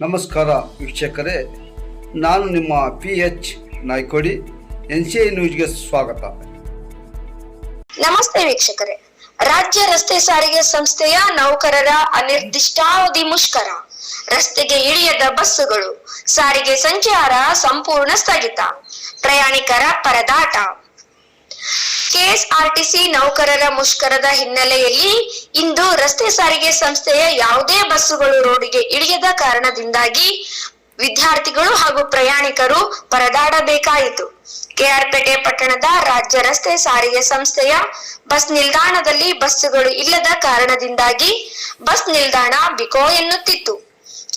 ನಮಸ್ಕಾರ ವೀಕ್ಷಕರೇ, ನಾನು ನಿಮ್ಮ P H Naikodi N C I ನ್ಯೂಸ್ಗೆ ಸ್ವಾಗತ. ನಮಸ್ತೆ ವೀಕ್ಷಕರೇ, ರಾಜ್ಯ ರಸ್ತೆ ಸಾರಿಗೆ ಸಂಸ್ಥೆಯ ನೌಕರರ ಅನಿರ್ದಿಷ್ಟಾವಧಿ ಮುಷ್ಕರ, ರಸ್ತೆಗೆ ಇಳಿಯದ ಬಸ್ಸುಗಳು, ಸಾರಿಗೆ ಸಂಚಾರ ಸಂಪೂರ್ಣ ಸ್ಥಗಿತ, ಪ್ರಯಾಣಿಕರ ಪರದಾಟ. ಕೆಎಸ್ಆರ್ಟಿಸಿ ನೌಕರರ ಮುಷ್ಕರದ ಹಿನ್ನೆಲೆಯಲ್ಲಿ ಇಂದು ರಸ್ತೆ ಸಾರಿಗೆ ಸಂಸ್ಥೆಯ ಯಾವುದೇ ಬಸ್ಸುಗಳು ರೋಡಿಗೆ ಇಳಿಯದ ಕಾರಣದಿಂದಾಗಿ ವಿದ್ಯಾರ್ಥಿಗಳು ಹಾಗೂ ಪ್ರಯಾಣಿಕರು ಪರದಾಡಬೇಕಾಯಿತು. ಕೆಆರ್ಪೇಟೆ ಪಟ್ಟಣದ ರಾಜ್ಯ ರಸ್ತೆ ಸಾರಿಗೆ ಸಂಸ್ಥೆಯ ಬಸ್ ನಿಲ್ದಾಣದಲ್ಲಿ ಬಸ್ಸುಗಳು ಇಲ್ಲದ ಕಾರಣದಿಂದಾಗಿ ಬಸ್ ನಿಲ್ದಾಣ ಬಿಕೋ ಎನ್ನುತ್ತಿತ್ತು.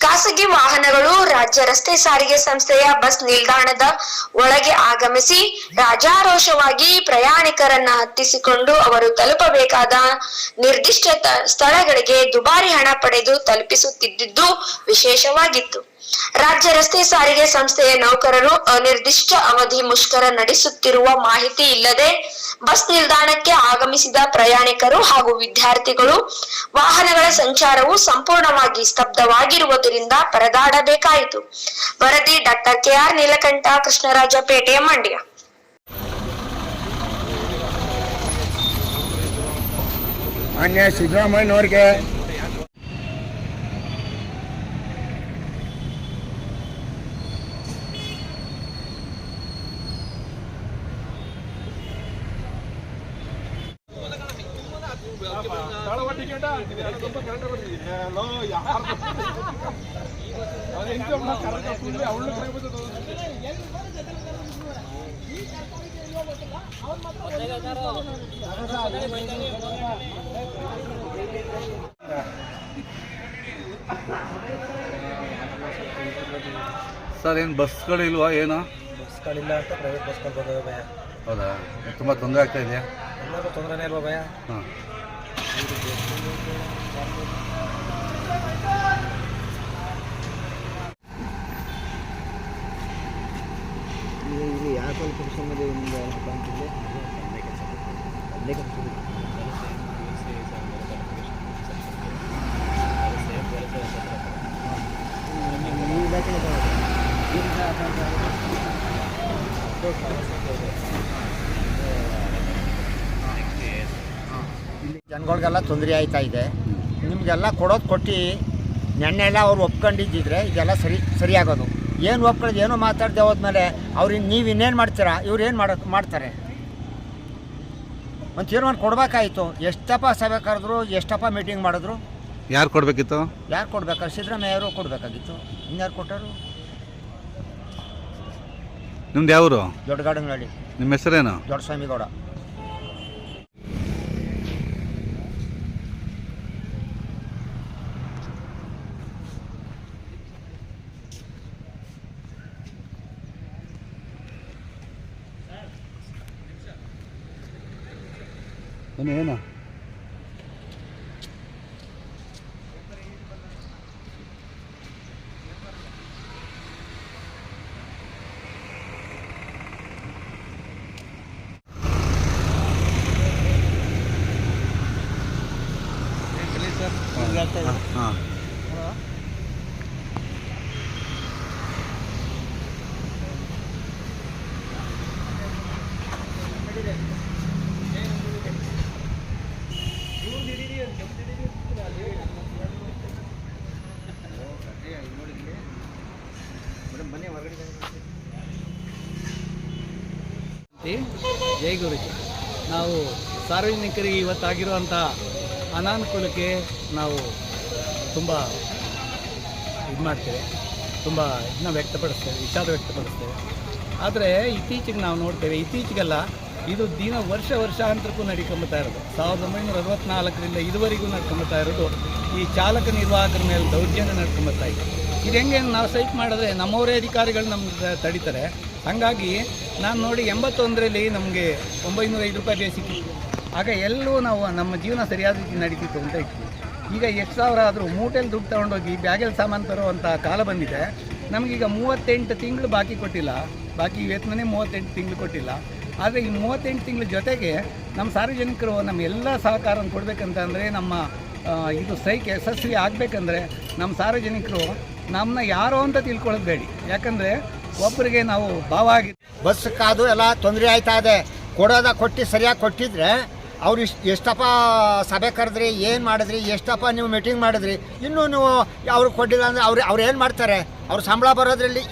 ಖಾಸಗಿ ವಾಹನಗಳು ರಾಜ್ಯ ರಸ್ತೆ ಸಾರಿಗೆ ಸಂಸ್ಥೆಯ ಬಸ್ ನಿಲ್ದಾಣದ ಒಳಗೆ ಆಗಮಿಸಿ ರಾಜಾರೋಷವಾಗಿ ಪ್ರಯಾಣಿಕರನ್ನ ಹತ್ತಿಸಿಕೊಂಡು ಅವರು ತಲುಪಬೇಕಾದ ನಿರ್ದಿಷ್ಟ ಸ್ಥಳಗಳಿಗೆ ದುಬಾರಿ ಹಣ ಪಡೆದು ತಲುಪಿಸುತ್ತಿದ್ದುದು ವಿಶೇಷವಾಗಿತ್ತು. ರಾಜ್ಯ ರಸ್ತೆ ಸಾರಿಗೆ ಸಂಸ್ಥೆಯ ನೌಕರರು ಅನಿರ್ದಿಷ್ಟ ಅವಧಿ ಮುಷ್ಕರ ನಡೆಸುತ್ತಿರುವ ಮಾಹಿತಿ ಇಲ್ಲದೆ ಬಸ್ ನಿಲ್ದಾಣಕ್ಕೆ ಆಗಮಿಸಿದ ಪ್ರಯಾಣಿಕರು ಹಾಗೂ ವಿದ್ಯಾರ್ಥಿಗಳು ವಾಹನಗಳ ಸಂಚಾರವು ಸಂಪೂರ್ಣವಾಗಿ ಸ್ತಬ್ಧವಾಗಿರುವುದರಿಂದ ಪರದಾಡಬೇಕಾಯಿತು. ವರದಿ ಡಾಕ್ಟರ್ ಕೆಆರ್ ನೀಲಕಂಠ, ಕೃಷ್ಣರಾಜ ಪೇಟೆಯ ಮಂಡ್ಯ. ಮಾನ್ಯ ಸಿದ್ದರಾಮಯ್ಯನವ್ರಿಗೆ ಸರ್ ಏನು ಬಸ್ಗಳಿಲ್ವಾ ಏನು? ಬಸ್ಗಳಿಲ್ಲ ಅಂತ ಪ್ರೈವೇಟ್ ಬಸ್ಗಳು ಬಂದವೆ ಭಯ. ಹೌದಾ? ತುಂಬ ತೊಂದರೆ ಆಗ್ತಾ ಇದೆಯಾ? ಎಲ್ಲರಿಗೂ ತೊಂದರೆನೇ ಇಲ್ವಾ ಭಯ? ಹಾಂ. ಇದು ಯಾವ ಕೆಲಸ ಒಂದು ಬಂದಿದೆ ಅಲ್ಲೇ ಕೆಲಸ ಜನಗಳಿಗೆಲ್ಲ ತೊಂದರೆ ಆಯ್ತಾ ಇದೆ. ನಿಮಗೆಲ್ಲ ಕೊಡೋದು ಕೊಟ್ಟು ನೆನ್ನೆಲ್ಲ ಅವ್ರು ಒಪ್ಕೊಂಡಿದ್ದಿದ್ರೆ ಇದೆಲ್ಲ ಸರಿ ಸರಿಯಾಗೋದು ಏನು ಒಪ್ಕೊಳ್ಳೋದು ಏನೋ ಮಾತಾಡ್ದೆ ಹೋದ್ಮೇಲೆ ಅವ್ರಿಗೆ ನೀವು ಇನ್ನೇನು ಮಾಡ್ತೀರಾ? ಇವ್ರು ಏನು ಮಾಡೋ ಮಾಡ್ತಾರೆ? ಒಂದು ತೀರ್ಮಾನ ಕೊಡಬೇಕಾಯ್ತು. ಎಷ್ಟಪ್ಪ ಸಭೆ ಕರೆದ್ರು ಎಷ್ಟಪ್ಪ ಮೀಟಿಂಗ್ ಮಾಡಿದ್ರು? ಯಾರು ಕೊಡಬೇಕಿತ್ತು? ಯಾರು ಕೊಡ್ಬೇಕಾದ್ರೆ ಸಿದ್ದರಾಮಯ್ಯವರು ಕೊಡಬೇಕಾಗಿತ್ತು. ಇನ್ಯಾರು ಕೊಟ್ಟರು? ನಿಮ್ದು ಯಾವರು? ದೊಡ್ಡಗಾಡಂಗನಹಳ್ಳಿ ನಿಮ್ಮ ಹೆಸರೇನು? ದೊಡ್ಡಸ್ವಾಮಿ ಗೌಡ ಏನು ಏನು ಹಾಂ ಜೈ ಗುರುಜಿ. ನಾವು ಸಾರ್ವಜನಿಕರಿಗೆ ಇವತ್ತಾಗಿರುವಂಥ ಅನಾನುಕೂಲಕ್ಕೆ ನಾವು ತುಂಬ ಇದು ಮಾಡ್ತೇವೆ. ತುಂಬ ಇದನ್ನ ವ್ಯಕ್ತಪಡಿಸ್ತೇವೆ, ವಿಷಾದ ವ್ಯಕ್ತಪಡಿಸ್ತೇವೆ. ಆದರೆ ಇತ್ತೀಚೆಗೆ ನಾವು ನೋಡ್ತೇವೆ, ಇತ್ತೀಚೆಗೆಲ್ಲ ಇದು ದಿನ ವರ್ಷ ವರ್ಷಾಂತರಕ್ಕೂ ನಡ್ಕೊಂಬತ್ತಾ ಇರೋದು. ಸಾವಿರದ ಒಂಬೈನೂರ ಅರವತ್ನಾಲ್ಕರಿಂದ ಇದುವರೆಗೂ ನಡ್ಕೊಂಬತ್ತಾ ಇರೋದು ಈ ಚಾಲಕ ನಿರ್ವಾಹಕರ ಮೇಲೆ ದೌರ್ಜನ್ಯ ನಡ್ಕೊಂಬತ್ತಾ ಇದೆ. ಇದು ಹೆಂಗೆ ನಾವು ಸೈಟ್ ಮಾಡಿದ್ರೆ ನಮ್ಮವರೇ ಅಧಿಕಾರಿಗಳು ನಮ್ಗೆ ತಡೀತಾರೆ. ಹಾಗಾಗಿ ನಾನು ನೋಡಿ ಎಂಬತ್ತೊಂದರಲ್ಲಿ ನಮಗೆ ಒಂಬೈನೂರ ಐದು ರೂಪಾಯಿ ಬೇಸಿತ್ತು ಆಗ ಎಲ್ಲೂ ನಾವು ನಮ್ಮ ಜೀವನ ಸರಿಯಾದ ರೀತಿ ನಡೀತಿತ್ತು ಅಂತ ಇತ್ತು ಈಗ ಎಷ್ಟು ಸಾವಿರ ಆದರೂ ಮೂಟೆಲ್ ದುಡ್ಡು ತೊಗೊಂಡೋಗಿ ಬ್ಯಾಗಲ್ಲಿ ಸಾಮಾನು ತರುವಂಥ ಕಾಲ ಬಂದಿದೆ. ನಮಗೀಗ ಮೂವತ್ತೆಂಟು ತಿಂಗಳು ಬಾಕಿ ಕೊಟ್ಟಿಲ್ಲ. ಬಾಕಿ ವೇತನನೇ ಮೂವತ್ತೆಂಟು ತಿಂಗಳು ಕೊಟ್ಟಿಲ್ಲ. ಆದರೆ ಈ ಮೂವತ್ತೆಂಟು ತಿಂಗಳ ಜೊತೆಗೆ ನಮ್ಮ ಸಾರ್ವಜನಿಕರು ನಮ್ಮ ಎಲ್ಲ ಸಹಕಾರವನ್ನು ಕೊಡಬೇಕಂತ ಅಂದರೆ ನಮ್ಮ ಇದು ಸ್ಟ್ರೈಕ್ ಯಶಸ್ವಿ ಆಗಬೇಕಂದ್ರೆ ನಮ್ಮ ಸಾರ್ವಜನಿಕರು ನಮ್ಮನ್ನ ಯಾರೋ ಅಂತ ತಿಳ್ಕೊಳ್ಳೋದು ಬೇಡಿ. ಯಾಕಂದರೆ ಒಬ್ಬರಿಗೆ ನಾವು ಭಾವ ಆಗಿ ಬಸ್ ಕಾದು ಎಲ್ಲ ತೊಂದರೆ ಆಯ್ತಾ ಇದೆ. ಕೊಡೋದ ಕೊಟ್ಟು ಸರಿಯಾಗಿ ಕೊಟ್ಟಿದ್ರೆ ಅವ್ರು ಇಷ್ಟು ಎಷ್ಟಪ್ಪ ಸಭೆ ಕರೆದ್ರಿ, ಏನು ಮಾಡಿದ್ರಿ, ಎಷ್ಟಪ್ಪ ನೀವು ಮೀಟಿಂಗ್ ಮಾಡಿದ್ರಿ, ಇನ್ನೂ ನೀವು ಅವ್ರು ಕೊಟ್ಟಿಲ್ಲ ಅಂದರೆ ಅವ್ರು ಅವ್ರು ಏನು ಮಾಡ್ತಾರೆ? ಅವ್ರ ಸಂಬಳ ಬರೋದ್ರಲ್ಲಿ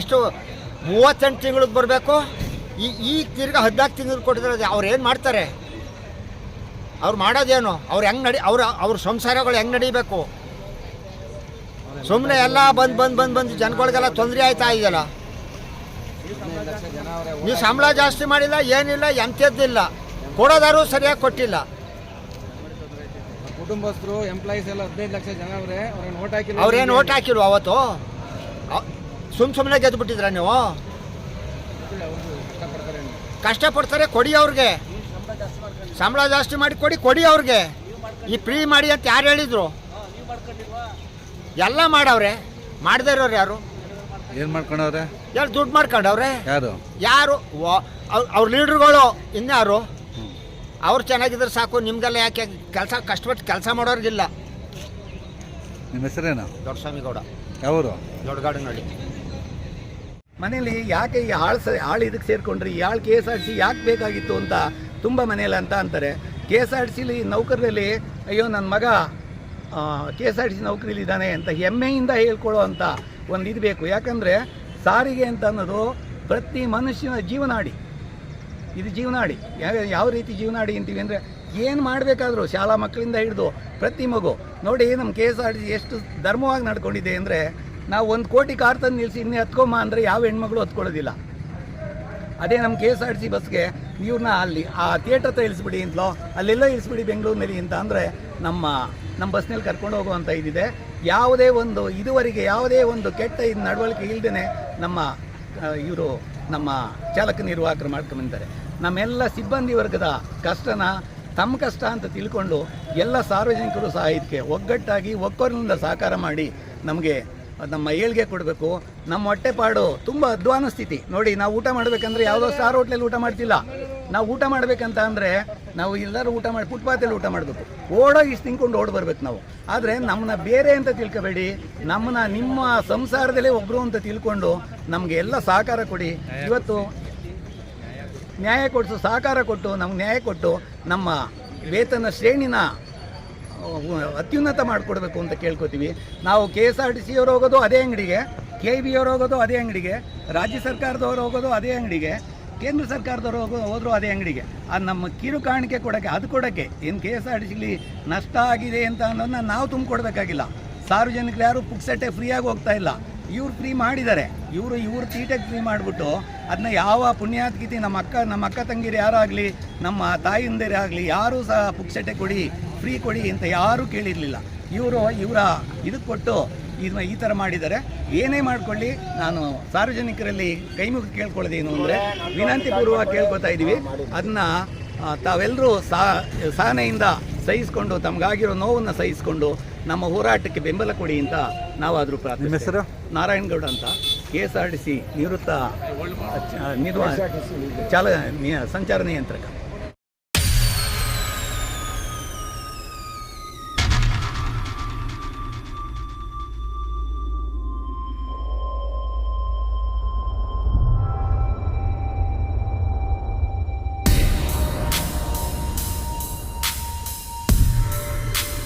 ಎಷ್ಟು ಮೂವತ್ತೆಂಟು ತಿಂಗಳಿಗೆ ಬರಬೇಕು? ಈ ಈ ತಿರ್ಗ ಹದಿನಾಲ್ಕು ತಿಂಗಳು ಕೊಟ್ಟಿದ್ರೆ ಅವ್ರು ಏನು ಮಾಡ್ತಾರೆ? ಅವ್ರು ಮಾಡೋದೇನು? ಅವ್ರು ಹೆಂಗೆ ನಡಿ ಅವ್ರ ಅವ್ರ ಸಂಸಾರಗಳು ಹೆಂಗೆ ನಡಿಬೇಕು? ಸುಮ್ಮನೆ ಎಲ್ಲ ಬಂದು ಬಂದು ಬಂದು ಬಂದು ಜನಗಳಿಗೆಲ್ಲ ತೊಂದರೆ ಆಯ್ತಾ ಇದೆಯಲ್ಲ? ನೀವು ಸಂಬಳ ಜಾಸ್ತಿ ಮಾಡಿಲ್ಲ ಏನಿಲ್ಲ ಎಂಥದ್ದಿಲ್ಲ. ಕೊಡೋದಾರು ಸರಿಯಾಗಿ ಕೊಟ್ಟಿಲ್ಲ. ಕುಟುಂಬಸ್ಥರು ಎಂಪ್ಲಾಯೀಸ್ ಎಲ್ಲ ಹದಿನೈದು ಲಕ್ಷ ಜನ ಅವರೇ ಅವ್ರೇನು ಓಟ್ ಹಾಕಿಲ್ಲ ಅವ್ರೇನು ಓಟ್ ಹಾಕಿಲ್ವ ಅವತ್ತು? ಸುಮ್ಮ ಸುಮ್ಮನೆ ಗೆದ್ದು ಬಿಟ್ಟಿದ್ರ ನೀವು? ಕಷ್ಟಪಡ್ತಾರೆ ಕೊಡಿ ಅವ್ರಿಗೆ. ಸಂಬಳ ಜಾಸ್ತಿ ಮಾಡಿ ಕೊಡಿ ಕೊಡಿ ಅವ್ರಿಗೆ. ಈ ಫ್ರೀ ಮಾಡಿ ಅಂತ ಯಾರು ಹೇಳಿದ್ರು? ಎಲ್ಲ ಮಾಡವ್ರೆ. ಮಾಡದೇ ಇರೋರು ಯಾರು? ಏನು ಮಾಡ್ಕೊಂಡವ್ರೆ? ಯಾರು ದುಡ್ಡು ಮಾಡ್ಕೊಂಡವ್ರೆ? ಯಾರು? ಯಾರು? ಅವ್ರ- ಲೀಡ್ರುಗಳು ಇನ್ಯಾರು? ಅವ್ರು ಚೆನ್ನಾಗಿದ್ರೆ ಸಾಕು ನಿಮ್ಗೆಲ್ಲ ಯಾಕೆ ಕೆಲಸ ಕಷ್ಟಪಟ್ಟು ಕೆಲಸ ಮಾಡೋರಿಗಿಲ್ಲ. ನಿಮ್ಮ ಹೆಸರೇನು? ದೊಡ್ಡಸ್ವಾಮಿಗೌಡ ಯಾವರು? ದೊಡ್ಡಗಾಡಿನಹಳ್ಳಿ. ಮನೇಲಿ ಯಾಕೆ ಈ ಆಳು ಸ, ಆಳು ಇದಕ್ಕೆ ಸೇರಿಕೊಂಡ್ರಿ? ಈ ಆಳು ಕೆ ಎಸ್ ಆರ್ ಸಿ ಯಾಕೆ ಬೇಕಾಗಿತ್ತು ಅಂತ ತುಂಬ ಮನೇಲಿ ಅಂತ ಅಂತಾರೆ. ಕೆ ಎಸ್ ಆರ್ ಸಿಲಿ ನೌಕರರಲ್ಲಿ, ಅಯ್ಯೋ ನನ್ನ ಮಗ K S R T C ನೌಕರಿಲಿ ಇದ್ದಾನೆ ಅಂತ ಹೆಮ್ಮೆಯಿಂದ ಹೇಳ್ಕೊಳ್ಳೋ ಅಂತ ಒಂದು ಇದು ಬೇಕು. ಯಾಕಂದರೆ ಸಾರಿಗೆ ಅಂತ ಅನ್ನೋದು ಪ್ರತಿ ಮನುಷ್ಯನ ಜೀವನಾಡಿ. ಇದು ಜೀವನಾಡಿ. ಯಾವ ಯಾವ ರೀತಿ ಜೀವನಾಡಿ ಅಂತೀವಿ ಅಂದರೆ ಏನು ಮಾಡಬೇಕಾದ್ರೂ ಶಾಲಾ ಮಕ್ಕಳಿಂದ ಹಿಡಿದು ಪ್ರತಿ ಮಗು. ನೋಡಿ ನಮ್ಮ K S R T C ಎಷ್ಟು ಧರ್ಮವಾಗಿ ನಡ್ಕೊಂಡಿದೆ ಅಂದರೆ ನಾವು ಒಂದು ಕೋಟಿ ಕಾರ್ ತಂದು ನಿಲ್ಲಿಸಿ ಇನ್ನೇ ಹತ್ಕೊಂಬ ಅಂದರೆ ಯಾವ ಹೆಣ್ಮಗಳು ಹತ್ಕೊಳ್ಳೋದಿಲ್ಲ. ಅದೇ ನಮ್ಮ K S R T C ಬಸ್ಗೆ ಇವ್ರನ್ನ ಅಲ್ಲಿ ಆ ಥಿಯೇಟರ್ ಹತ್ರ ಇಳಿಸ್ಬಿಡಿ ಅಂತಲೋ ಅಲ್ಲೆಲ್ಲ ಇಳಿಸ್ಬಿಡಿ ಬೆಂಗಳೂರಿನಲ್ಲಿ ಅಂತ ಅಂದರೆ ನಮ್ಮ ನಮ್ಮ ಬಸ್ನಲ್ಲಿ ಕರ್ಕೊಂಡು ಹೋಗುವಂಥ ಇದಿದೆ. ಯಾವುದೇ ಒಂದು ಇದುವರೆಗೆ ಯಾವುದೇ ಒಂದು ಕೆಟ್ಟ ಇದು ನಡವಳಿಕೆ ಇಲ್ಲದೇ ನಮ್ಮ ಇವರು ನಮ್ಮ ಚಾಲಕ ನಿರ್ವಾಹಕರು ಮಾಡ್ಕೊಂಬಂತಾರೆ ನಮ್ಮೆಲ್ಲ ಸಿಬ್ಬಂದಿ ವರ್ಗದ ಕಷ್ಟನ ತಮ್ಮ ಕಷ್ಟ ಅಂತ ತಿಳ್ಕೊಂಡು ಎಲ್ಲ ಸಾರ್ವಜನಿಕರು ಸಹ ಇದಕ್ಕೆ ಒಗ್ಗಟ್ಟಾಗಿ ಒಕ್ಕೊರಲಿಂದ ಸಹಕಾರ ಮಾಡಿ ನಮಗೆ ನಮ್ಮ ಏಳ್ಗೆ ಕೊಡಬೇಕು. ನಮ್ಮ ಹೊಟ್ಟೆಪಾಡು ತುಂಬ ಅಧ್ವಾನ ಸ್ಥಿತಿ. ನೋಡಿ, ನಾವು ಊಟ ಮಾಡಬೇಕಂದ್ರೆ ಯಾವುದೋ ಸ್ಟಾರ್ ಹೋಟ್ಲಲ್ಲಿ ಊಟ ಮಾಡ್ತಿಲ್ಲ. ನಾವು ಊಟ ಮಾಡಬೇಕಂತ ಅಂದರೆ ನಾವು ಎಲ್ಲರೂ ಊಟ ಮಾಡಿ, ಫುಟ್ಪಾತಲ್ಲಿ ಊಟ ಮಾಡಬೇಕು. ಓಡೋ ಇಷ್ಟು ತಿನ್ಕೊಂಡು ಓಡ್ ಬರ್ಬೇಕು ನಾವು. ಆದರೆ ನಮ್ಮನ್ನ ಬೇರೆ ಅಂತ ತಿಳ್ಕೊಬೇಡಿ. ನಮ್ಮನ್ನ ನಿಮ್ಮ ಸಂಸಾರದಲ್ಲೇ ಒಬ್ಬರು ಅಂತ ತಿಳ್ಕೊಂಡು ನಮಗೆ ಎಲ್ಲ ಸಹಕಾರ ಕೊಡಿ. ಇವತ್ತು ನ್ಯಾಯ ಕೊಡಿಸು, ಸಹಕಾರ ಕೊಟ್ಟು, ನಮ್ಗೆ ನ್ಯಾಯ ಕೊಟ್ಟು ನಮ್ಮ ವೇತನ ಶ್ರೇಣಿನ ಅತ್ಯುನ್ನತ ಮಾಡಿಕೊಡ್ಬೇಕು ಅಂತ ಕೇಳ್ಕೊತೀವಿ. ನಾವು K S R T C ಅವ್ರು ಹೋಗೋದು ಅದೇ ಅಂಗಡಿಗೆ, ಕೆ ಬಿ ಅವ್ರು ಹೋಗೋದು ಅದೇ ಅಂಗಡಿಗೆ, ರಾಜ್ಯ ಸರ್ಕಾರದವ್ರು ಹೋಗೋದು ಅದೇ ಅಂಗಡಿಗೆ, ಕೇಂದ್ರ ಸರ್ಕಾರದವ್ರು ಹೋಗೋ ಹೋದರೂ ಅದೇ ಅಂಗಡಿಗೆ. ಅದು ನಮ್ಮ ಕಿರು ಕಾಣಿಕೆ ಕೊಡೋಕ್ಕೆ, ಅದು ಕೊಡೋಕ್ಕೆ ಏನು ಕೆ ಎಸ್ ಆರ್ ಟಿ ಸಿಲಿ ನಷ್ಟ ಆಗಿದೆ ಅಂತ ಅನ್ನೋದನ್ನ ನಾವು ತುಂಬಿಕೊಡ್ಬೇಕಾಗಿಲ್ಲ. ಸಾರ್ವಜನಿಕರು ಯಾರು ಪುಕ್ಸಟ್ಟೆ ಫ್ರೀಯಾಗಿ ಹೋಗ್ತಾ ಇಲ್ಲ. ಇವ್ರು ಫ್ರೀ ಮಾಡಿದ್ದಾರೆ. ಇವರು ಇವ್ರ ತೀಟೆಗೆ ಫ್ರೀ ಮಾಡಿಬಿಟ್ಟು ಅದನ್ನ ಯಾವ ಪುಣ್ಯಾತ್ಕಿತಿ ನಮ್ಮ ಅಕ್ಕ ನಮ್ಮ ಅಕ್ಕ ತಂಗಿರು ಯಾರಾಗಲಿ, ನಮ್ಮ ತಾಯಿಂದಿರಾಗಲಿ, ಯಾರೂ ಸಹ ಪುಕ್ಸಟ್ಟೆ ಕೊಡಿ ಫ್ರೀ ಕೊಡಿ ಅಂತ ಯಾರೂ ಕೇಳಿರಲಿಲ್ಲ. ಇವರು ಇವರ ಇದಕ್ಕೆ ಕೊಟ್ಟು ಇದನ್ನ ಈ ಥರ ಮಾಡಿದ್ದಾರೆ. ಏನೇ ಮಾಡ್ಕೊಳ್ಳಿ ನಾನು ಸಾರ್ವಜನಿಕರಲ್ಲಿ ಕೈಮುಖ ಕೇಳ್ಕೊಳ್ಳೋದೇನು ಅಂದರೆ ವಿನಂತಿ ಪೂರ್ವಕ ಕೇಳ್ಕೊತಾ ಇದ್ದೀವಿ. ಅದನ್ನ ತಾವೆಲ್ಲರೂ ಸಾ ಸಹನೆಯಿಂದ ಸಹಿಸಿಕೊಂಡು ತಮಗಾಗಿರೋ ನೋವನ್ನು ಸಹಿಸಿಕೊಂಡು ನಮ್ಮ ಹೋರಾಟಕ್ಕೆ ಬೆಂಬಲ ಕೊಡಿ ಅಂತ ನಾವಾದರೂ ಪ್ರಾರ್ಥನೆ ಹೆಸರು? ನಾರಾಯಣಗೌಡ ಅಂತ. K S R T C ನಿವೃತ್ತ ನಿರ್ವಹ ನಿರ್ವ ಚಾಲ ಸಂಚಾರ ನಿಯಂತ್ರಕ.